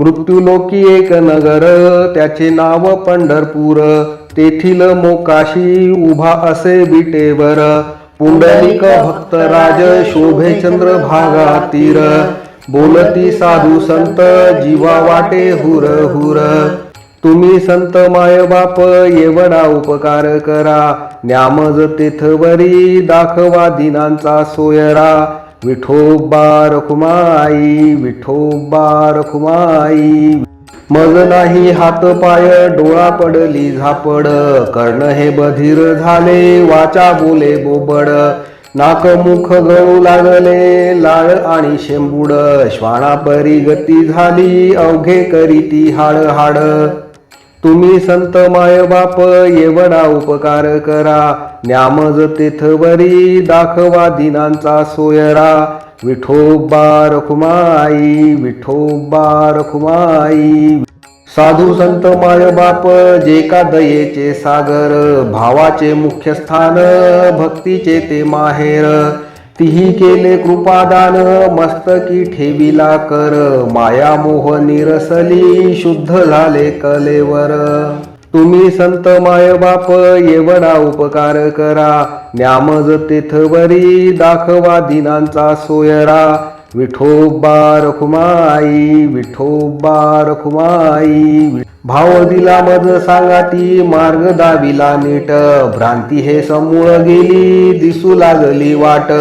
मृत्यूलोकी एक नगर त्याचे नाव पंढरपूर. तेथील मोकाशी उभा असे विटेवर. पुंडलिक भक्तराज शोभेचंद्र भागा तीर बोलती साधू संत जीवा वाटे हुर हुर. तुम्ही संत माय बाप एवढा उपकार करा. न्यामज तेथवरी दाखवा दिनांचा सोयरा. विठोबा रखुमाई विठोबा रखुमाई मग नाही हात पाय डोळा पडली झापड. कर्ण हे बधीर झाले वाचा बोले बोबड. नाक मुख गळू लागले लाळ आणि शेंबूड. श्वाना परी गती झाली अवघे करीती हाड हाड तुम्ही संत माय बाप एवढा उपकार करा. न्यामज तेथवरी दाखवा दिनांचा सोयरा. विठोबा रखुमाई विठोबा रखुमाई. साधू संत माय बाप जे का दयेचे सागर भावाचे मुख्य स्थान भक्तीचे ते माहेर. तिही केले कृपादान मस्तकी ठेविला कर. माया मोह निरसली शुद्ध झाले कलेवर. तुम्ही संत माय बाप एवढा उपकार करा. न्यामज तेथवरी दाखवा दिनांचा सोयरा. विठोबा रखुमाई विठोबा रखुमाई भाव दिला मज सांगाती मार्ग दाविला नीट. भ्रांती हे समूळ गेली दिसू लागली वाट.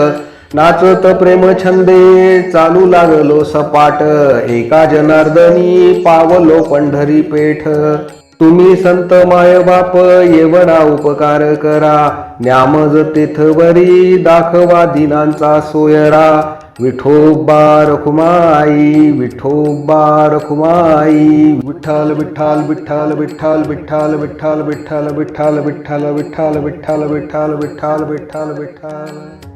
नाचत प्रेम छंदे चालू लागलो सपाट. एका जनार्दनी पावलो पंढरी पेठ. तुम्ही संत माय बाप एवढा उपकार करा. न्यामज तेथवरी दाखवा दिनांचा सोयरा. विठोबा रखुमाई विठोबा रखुमाई विठ्ठल विठ्ठल विठ्ठल विठ्ठल विठ्ठल विठ्ठल विठ्ठल विठ्ठल विठ्ठल विठ्ठल विठ्ठल विठ्ठल विठ्ठल विठ्ठल विठ्ठल